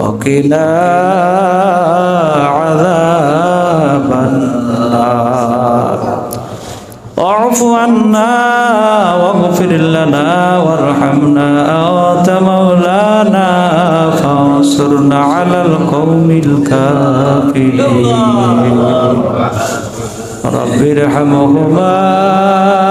وقنا عذاب النار. واعف عنا واغفر لنا وارحمنا أنت مولانا فانصرنا على القوم الكافرين. رب ارحمهما.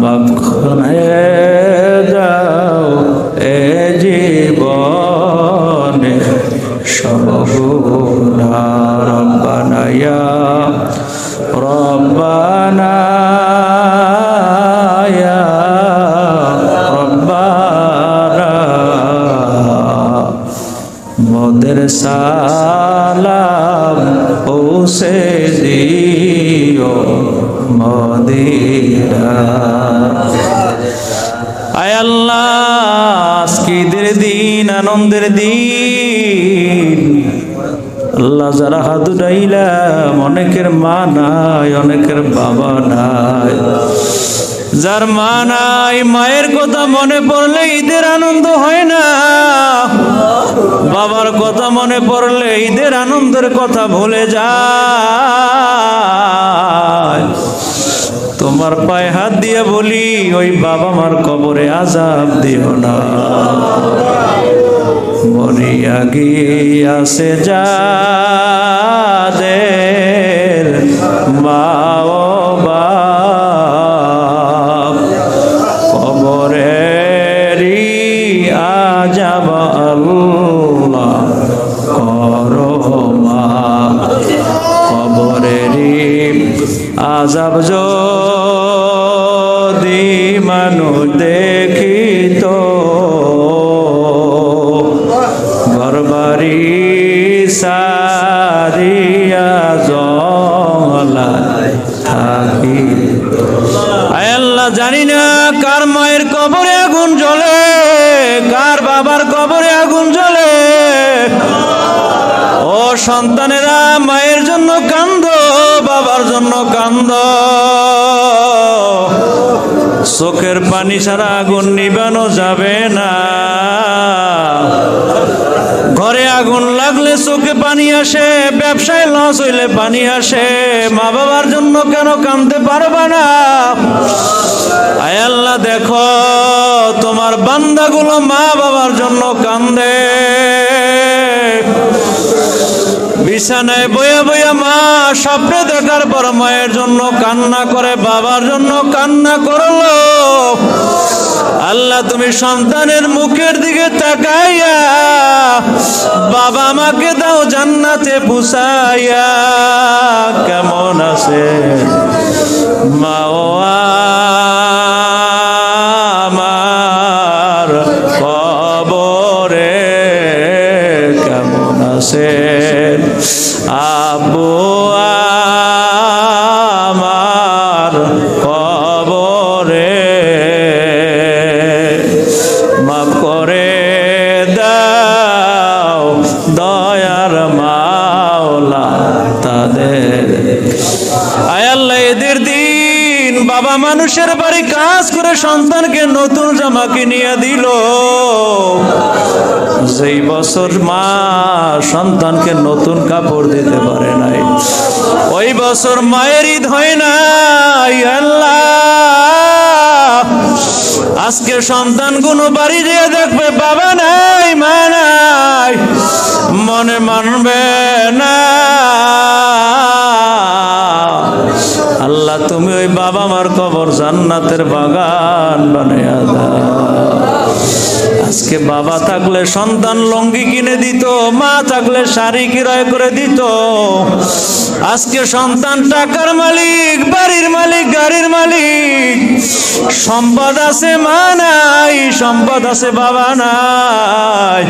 মক্ষণে যাও এ জীবনে সবগুণা রব্বানা ইয়া রব্বানা ইয়া রব্বানা মোদের সালাম পৌঁছে দিও মদিরা ঈদের দিন, আনন্দের দিন। আল্লাহ যারা হাত উঠাইলাম, অনেকের মা নাই, অনেকের বাবা নাই। যার মা নাই, মায়ের কথা মনে পড়লে ঈদের আনন্দ হয় না। বাবার কথা মনে পড়লে ঈদের আনন্দের কথা ভুলে যায়। তোমার পায়ে হাত দিয়ে বলি, ওই বাবা মার আজাব দিও না। মরিয়া গিয়াছে যাদের মা সন্তানেরা মায়ের জন্য কান্দ, বাবার জন্য কান্দ। চোখের পানি ছাড়া আগুন নিবানো যাবে না। ঘরে আগুন লাগলে চোখে পানি আসে, ব্যবসায় লস হইলে পানি আসে। মা বাবার জন্য কেন কাঁদতে পারবা না? আয় আল্লাহ, দেখো, তোমার বান্দাগুলো মা বাবার জন্য কান্দে। বিছানায় বয়ে বয়ে মা স্বপ্নে দেখার পর মায়ের জন্য কান্না করে, বাবার জন্য কান্না করল। আল্লাহ তুমি সন্তানের মুখের দিকে তাকাইয়া বাবা মাকে দাও জান্নাতে পুষাইয়া। কেমন আছে? মা আমার খবরে। দয়ার মাওলা তাদের। আয় আল্লাহ, এদের দিন। বাবা মানুষের বাড়ি কাজ করে সন্তানকে নতুন জামা কিনিয়ে দিল। যেই বছর মা সন্তানকে নতুন কাপড় দিতে পারে নাই, ওই বছর মায়ের ঈদ হয় নাই। আল্লাহ! আজকে সন্তান কোনো বাড়ি যেয়ে দেখবে বাবা নাই, মা নাই, মনে মানবে না। আল্লাহ, তুমি ওই বাবা মার কবর জান্নাতের বাগান বানাইয়া দাও। আজকে বাবা থাকলে সন্তান লঙ্গি কিনে দিত, মা থাকলে শাড়ি কিরয় করে দিত। আজকে সন্তান টাকার মালিক, বাড়ির মালিক, গাড়ির মালিক। সম্পদ আছে মা নাই, সম্পদ আছে বাবা নাই।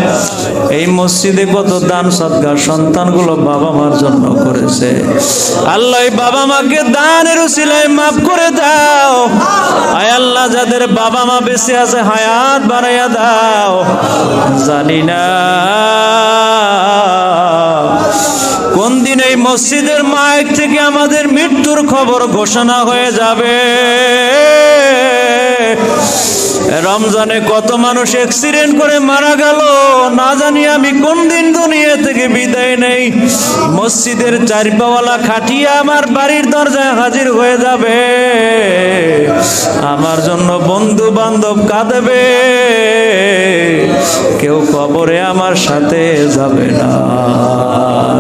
এই মসজিদে কত দান সৎকার সন্তানগুলো বাবা মার জন্য করেছে। আল্লাহ বাবা মাকে দানের উসিলায় মাফ করে দাও। আয় আল্লাহ, যাদের বাবা মা বেঁচে আছে, হায়াত বাড়াইয়া দাও। জানি না। মসজিদের মাইক থেকে আমাদের মৃত্যুর খবর ঘোষণা হয়ে যাবে। রমজানে কত মানুষ অ্যাক্সিডেন্ট করে মারা গেল? না জানি আমি কোন দিন দুনিয়া থেকে বিদায় নেই। মসজিদের চারিপাওয়ালা খাটিয়া আমার বাড়ির দরজায় হাজির হয়ে যাবে। আমার জন্য বন্ধু বান্ধব কাঁদবে। কেউ কবরে আমার সাথে যাবে না।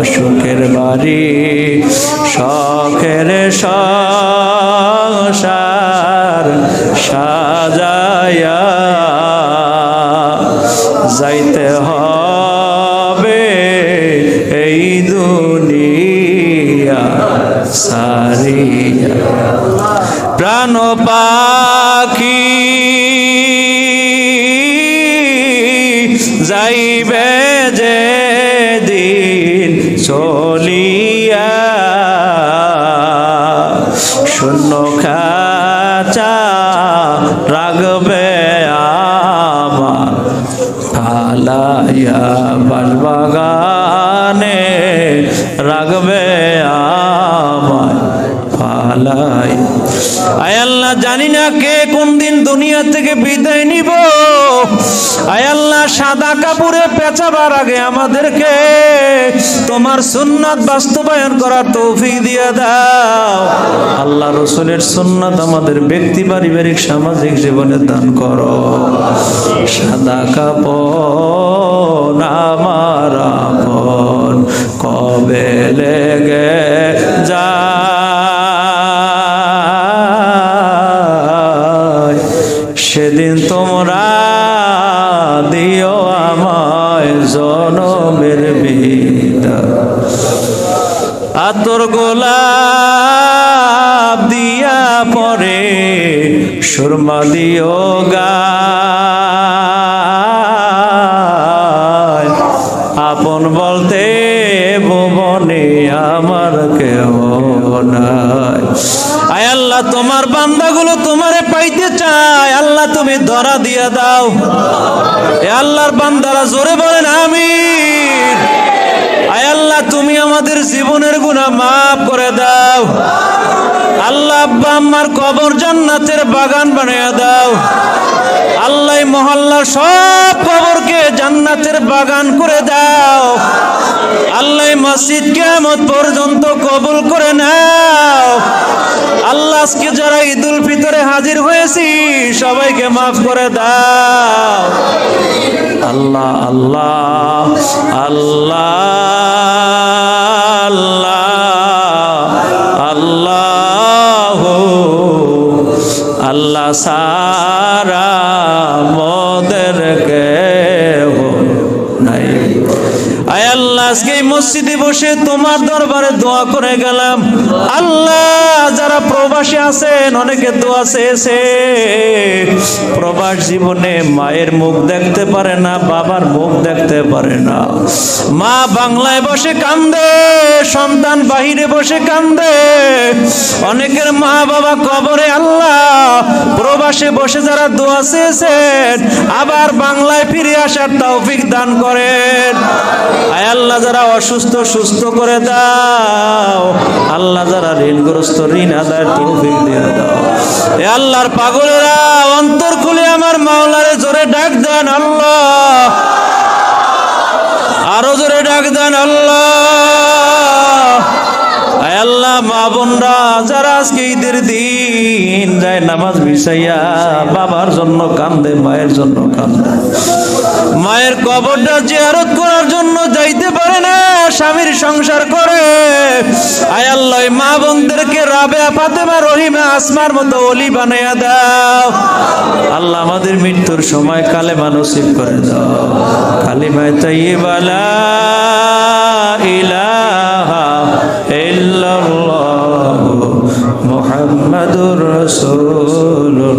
সুখের বাড়ি, শখের সংসার সাজায়া যাইতে হবে এই দুনিয়া সারিয়া। প্রাণ পাখি যাইবে ফালাইয়া বাসবাগানে রাগবে আমায় ফালাই। আয় আল্লাহ, জানি না কে কোন দিন দুনিয়া থেকে বিদায় নিব। আয় আল্লাহ সাদা কাপড়ে পেঁচাবার আগে আমাদেরকে তোমার সুন্নাত বাস্তবায়ন করার তৌফিক দিয়ে দাও। আল্লাহ রসুলের সুন্নাত আমাদের ব্যক্তি, পারিবারিক, সামাজিক জীবনে দান করো। সাদা কাপড় আমার আপন কবে লেগে যা সেদিন তোমরা সুরমা দিও আপন বলতে ভুবনে আমার কেউ নাই। আয় আল্লাহ, তোমার বান্দাগুলো তোমারে পাইতে চায়। আল্লাহ, তুমি ধরা দিয়া দাও। এ আল্লাহর বান্দারা জোরে বলেন আমি আয় আল্লাহ, তুমি আমাদের জীবনের গুণা মাফ করে দাও। আল্লাহ আব্বা আম্মার কবর জান্নাতের বাগান বানিয়ে দাও। আল্লাহ এই মহল্লার সব কবরকে জান্নাতের বাগান করে দাও। আল্লাহ মসজিদ কেমত পর্যন্ত কবুল করে নাও। আল্লাহ আজকে যারা ঈদুল ফিতরে হাজির হয়েছি, সবাইকে মাফ করে দাও। আল্লাহ আল্লাহ আল্লাহ আল্লাহ। আল্লাহ সারা মদের কেহ নাই। আয় আল্লাহ, আজকে মসজিদে বসে তোমার দরবারে দোয়া করে গেলাম। আল্লাহ যারা প্রবাসী আছেন, অনেকে দোয়া চেয়েছে। প্রবাস জীবনে মায়ের মুখ দেখতে পারে না, বাবার মুখ দেখতে পারে না। মা বাংলায় বসে কান্দে, সন্তান বাহিরে বসে কান্দে। অনেকের মা বাবা কবরে আল্লাহ, প্রবাসে বসে যারা দোয়া চেয়েছেন, আবার বাংলায় ফিরে আসার তৌফিক দান করেন। অসুস্থ, সুস্থ করে দাও। আল্লাহ যারা ঋণগ্রস্ত, ঋণ আদায়ের তৌফিক দিয়ে দাও। এ আল্লাহর পাগলেরা, অন্তর খুলে আমার মাওলারে জোরে ডাক দেন আল্লাহ। আরও জোরে ডাক দেন আল্লাহ। আল্লাহ, মা বোনরা, যারা আজকে ঈদের দিন যায় নামাজ বিছাইয়া বাবার জন্য কান্দে, মায়ের জন্য কান্দে। মায়ের কবরটা জিয়ারত করার জন্য স্বামীর সংসার করে। আয়াল্লাহ মা বোনদেরকে রাবে ফাতেমা, রহিমা, আসমার মতো অলি বানাইয়া দাও। আল্লাহ আমাদের মৃত্যুর সময় কালে মানসিক করে দাও। কালিমায় তাইয়্যিবালা ইলাহা ইল্লাল্লাহ মুহাম্মাদুর রাসূলুল্লাহ।